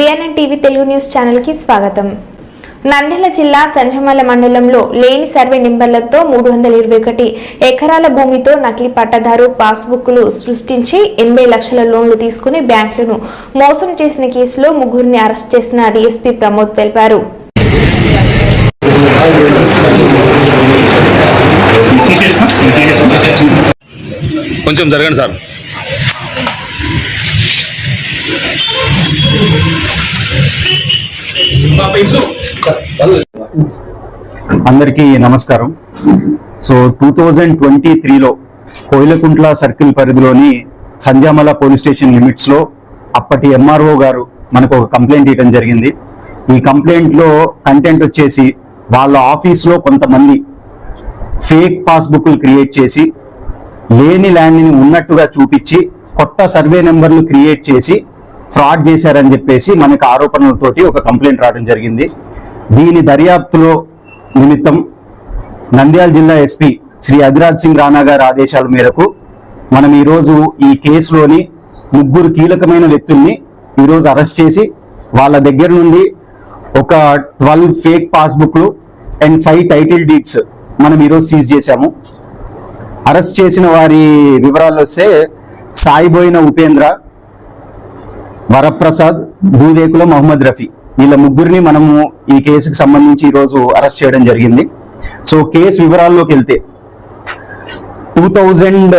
Telugu news ఛానల్కి స్వాగతం. నంద్యాల జిల్లా సంజమల మండలంలో లేని సర్వే నెంబర్లతో మూడు వందల ఇరవై ఒకటి ఎకరాల భూమితో నకిలీ పట్టదారు పాస్బుక్లు సృష్టించి ఎనభై లక్షల లోన్లు తీసుకుని బ్యాంకులను మోసం చేసిన కేసులో ముగ్గురిని అరెస్ట్ చేసిన డీఎస్పీ ప్రమోద్ తెలిపారు. కొంచెం జరగండి సార్. అందరికీ నమస్కారం. సో టూ థౌజండ్ ట్వంటీ త్రీలో కోయిలకుంట్ల సర్కిల్ పరిధిలోని సంజామల పోలీస్ స్టేషన్ లిమిట్స్లో అప్పటి ఎంఆర్ఓ గారు మనకు ఒక కంప్లైంట్ ఇవ్వడం జరిగింది. ఈ కంప్లైంట్లో కంటెంట్ వచ్చేసి వాళ్ళ ఆఫీస్లో కొంతమంది ఫేక్ పాస్బుక్లు క్రియేట్ చేసి లేని ల్యాండ్ని ఉన్నట్టుగా చూపించి కొత్త సర్వే నెంబర్లు క్రియేట్ చేసి ఫ్రాడ్ చేశారని చెప్పేసి మనకు ఆరోపణలతోటి ఒక కంప్లైంట్ రావడం జరిగింది. దీని దర్యాప్తులో నిమిత్తం నంద్యాల జిల్లా ఎస్పీ శ్రీ అధిరాజ్ సింగ్ రాణా గారి ఆదేశాల మేరకు మనం ఈరోజు ఈ కేసులోని ముగ్గురు కీలకమైన వ్యక్తుల్ని ఈరోజు అరెస్ట్ చేసి వాళ్ళ దగ్గర నుండి ఒక ట్వెల్వ్ ఫేక్ పాస్బుక్లు అండ్ ఫైవ్ టైటిల్ డీడ్స్ మనం ఈరోజు సీజ్ చేశాము. అరెస్ట్ చేసిన వారి వివరాలు వస్తే సాయిబోయిన ఉపేంద్ర వరప్రసాద్ దూదేకుల మహమ్మద్ రఫీ. వీళ్ళ ముగ్గురిని మనము ఈ కేసుకు సంబంధించి ఈరోజు అరెస్ట్ చేయడం జరిగింది. సో కేసు వివరాల్లోకి వెళ్తే టూ థౌజండ్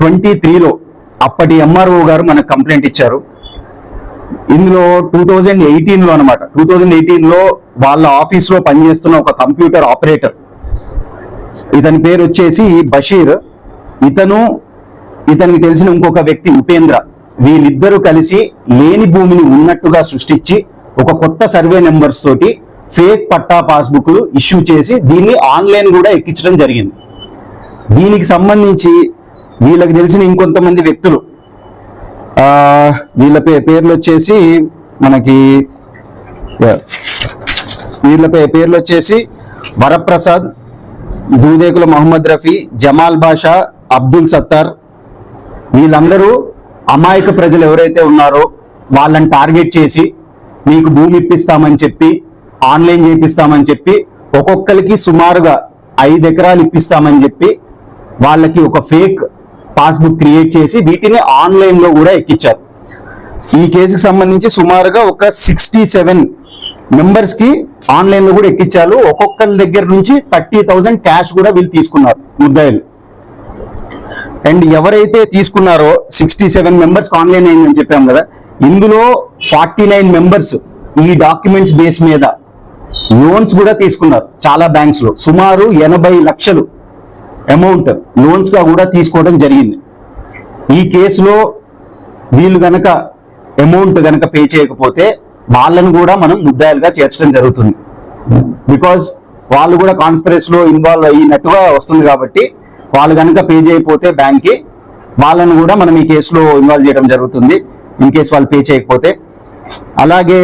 ట్వంటీ త్రీలో అప్పటి ఎంఆర్ఓ గారు మనకు కంప్లైంట్ ఇచ్చారు. ఇందులో టూ థౌజండ్ ఎయిటీన్లో అనమాట టూ థౌజండ్ ఎయిటీన్లో వాళ్ళ ఆఫీస్లో పనిచేస్తున్న ఒక కంప్యూటర్ ఆపరేటర్. ఇతని పేరు వచ్చేసి బషీర్. ఇతను ఇతనికి తెలిసిన ఇంకొక వ్యక్తి ఉపేంద్ర. వీళ్ళిద్దరూ కలిసి లేని భూమిని ఉన్నట్టుగా సృష్టించి ఒక కొత్త సర్వే నెంబర్స్ తోటి ఫేక్ పట్టా పాస్బుక్లు ఇష్యూ చేసి దీన్ని ఆన్లైన్ కూడా ఎక్కించడం జరిగింది. దీనికి సంబంధించి వీళ్ళకి తెలిసిన ఇంకొంతమంది వ్యక్తులు వీళ్ళ పే పేర్లు వచ్చేసి మనకి వీళ్ళ పేర్లు వచ్చేసి వరప్రసాద్ దూదేకుల మహమ్మద్ రఫీ జమాల్ బాషా అబ్దుల్ సత్తార్ వీళ్ళందరూ అమాయక ప్రజలు ఎవరైతే ఉన్నారో వాళ్ళని టార్గెట్ చేసి మీకు భూమి ఇప్పిస్తామని చెప్పి ఆన్లైన్ చేపిస్తామని చెప్పి ఒక్కొక్కరికి సుమారుగా ఐదు ఎకరాలు ఇప్పిస్తామని చెప్పి వాళ్ళకి ఒక ఫేక్ పాస్బుక్ క్రియేట్ చేసి వీటిని ఆన్లైన్లో కూడా ఎక్కించారు. ఈ కేసుకు సంబంధించి సుమారుగా ఒక సిక్స్టీ సెవెన్ మెంబర్స్కి ఆన్లైన్లో కూడా ఎక్కించారు. ఒక్కొక్కరి దగ్గర నుంచి థర్టీ థౌసండ్ క్యాష్ కూడా వీళ్ళు తీసుకున్నారు ముద్దాయిలు. అండ్ ఎవరైతే తీసుకున్నారో సిక్స్టీ సెవెన్ మెంబర్స్ ఆన్లైన్ అయిందని చెప్పాం కదా ఇందులో ఫార్టీ నైన్ మెంబర్స్ ఈ డాక్యుమెంట్స్ బేస్ మీద లోన్స్ కూడా తీసుకున్నారు చాలా బ్యాంక్స్లో సుమారు ఎనభై లక్షలు అమౌంట్ లోన్స్గా కూడా తీసుకోవడం జరిగింది. ఈ కేసులో వీళ్ళు గనక అమౌంట్ గనక పే చేయకపోతే వాళ్ళని కూడా మనం ముద్దాయిలుగా చేర్చడం జరుగుతుంది. బికాజ్ వాళ్ళు కూడా కాన్స్పరెన్స్లో ఇన్వాల్వ్ అయినట్టుగా వస్తుంది కాబట్టి వాళ్ళు కనుక పే చేయకపోతే బ్యాంక్కి వాళ్ళను కూడా మనం ఈ కేసులో ఇన్వాల్వ్ చేయడం జరుగుతుంది. ఇన్ కేసు వాళ్ళు పే చేయకపోతే. అలాగే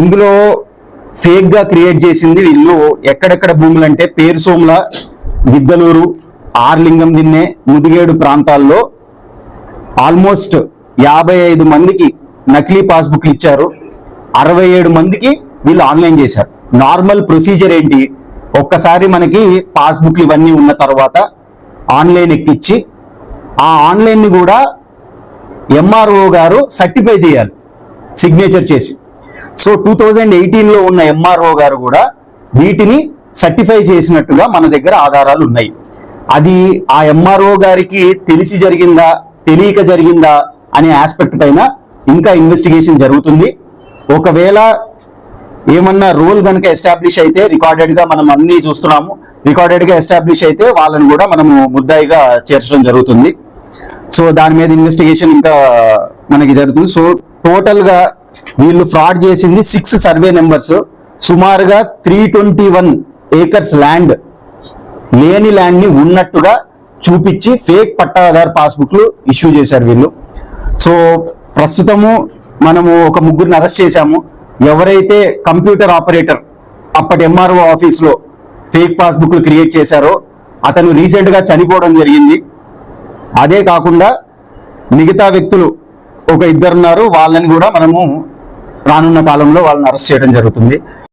ఇందులో ఫేక్గా క్రియేట్ చేసింది వీళ్ళు ఎక్కడెక్కడ భూములు అంటే పేరు సోముల గిద్దలూరు ఆర్లింగం దిన్నే ముదిగేడు ప్రాంతాల్లో ఆల్మోస్ట్ యాభై ఐదు మందికి నకిలీ పాస్బుక్లు ఇచ్చారు. అరవై ఏడు మందికి వీళ్ళు ఆన్లైన్ చేశారు. నార్మల్ ప్రొసీజర్ ఏంటి? ఒక్కసారి మనకి పాస్బుక్లు ఇవన్నీ ఉన్న తర్వాత ఆన్లైన్ ఎక్కిచ్చి ఆ ఆన్లైన్ని కూడా ఎంఆర్ఓ గారు సర్టిఫై చేయాలి సిగ్నేచర్ చేసి. సో టూ థౌజండ్ ఎయిటీన్లో ఉన్న ఎంఆర్ఓ గారు కూడా వీటిని సర్టిఫై చేసినట్టుగా మన దగ్గర ఆధారాలు ఉన్నాయి. అది ఆ ఎంఆర్ఓ గారికి తెలిసి జరిగిందా తెలియక జరిగిందా అనే ఆస్పెక్ట్ పైన ఇంకా ఇన్వెస్టిగేషన్ జరుగుతుంది. ఒకవేళ ఏమన్నా రూల్ కనుక ఎస్టాబ్లిష్ అయితే రికార్డెడ్గా మనం అన్ని చూస్తున్నాము. రికార్డెడ్గా ఎస్టాబ్లిష్ అయితే వాళ్ళని కూడా మనము ముద్దాయిగా చేర్చడం జరుగుతుంది. సో దాని మీద ఇన్వెస్టిగేషన్ ఇంకా మనకి జరుగుతుంది. సో టోటల్గా వీళ్ళు ఫ్రాడ్ చేసింది సిక్స్ సర్వే నెంబర్స్ సుమారుగా three twenty one acres land లేని ల్యాండ్ని ఉన్నట్టుగా చూపించి ఫేక్ పట్టాదార్ పాస్బుక్లు ఇష్యూ చేశారు వీళ్ళు. సో ప్రస్తుతము మనము ఒక ముగ్గురిని అరెస్ట్ చేశాము. ఎవరైతే కంప్యూటర్ ఆపరేటర్ అప్పటి ఎంఆర్ఓ ఆఫీస్లో ఫేక్ పాస్బుక్లు క్రియేట్ చేశారో అతను రీసెంట్గా చనిపోవడం జరిగింది. అదే కాకుండా మిగతా వ్యక్తులు ఒక ఇద్దరున్నారు. వాళ్ళని కూడా మనము రానున్న కాలంలో వాళ్ళని అరెస్ట్ చేయడం జరుగుతుంది.